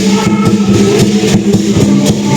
Thank you.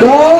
Oh!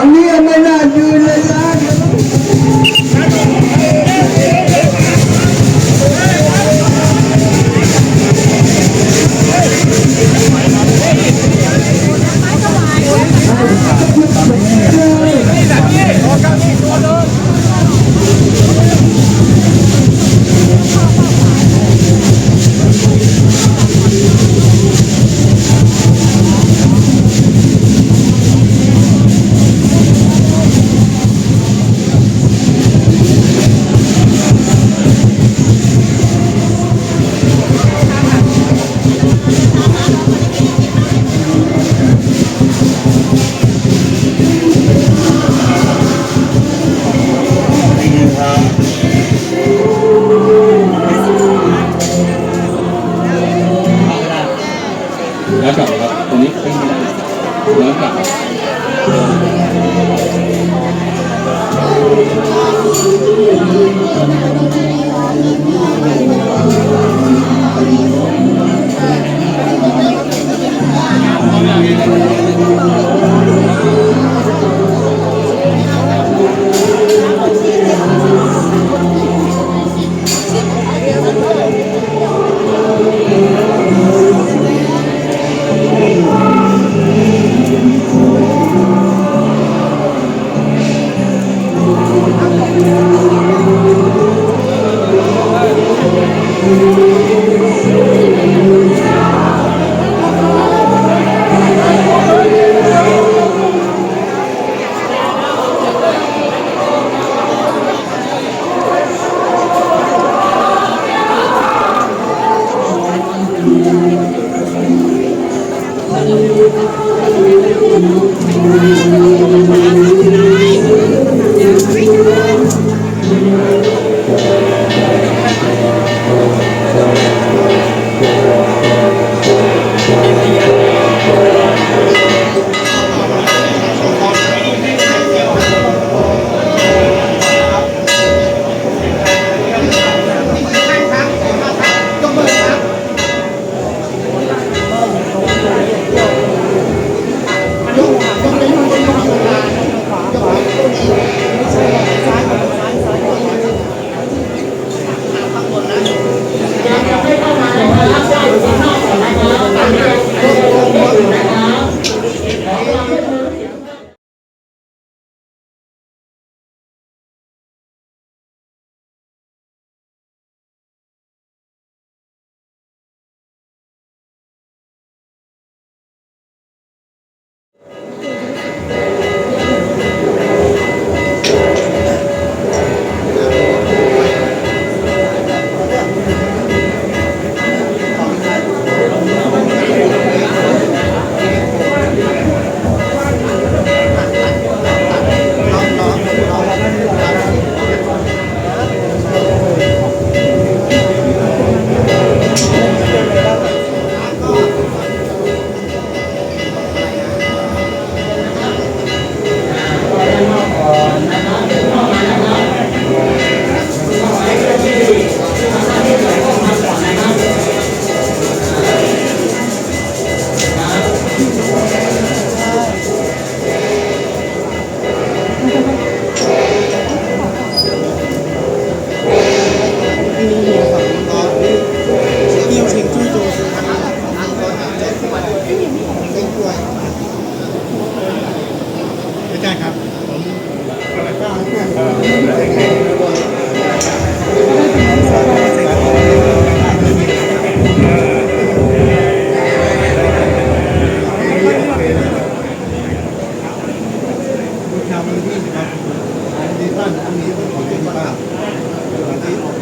Ani ani TV, ang hirap, ang hirap, ang hirap, ang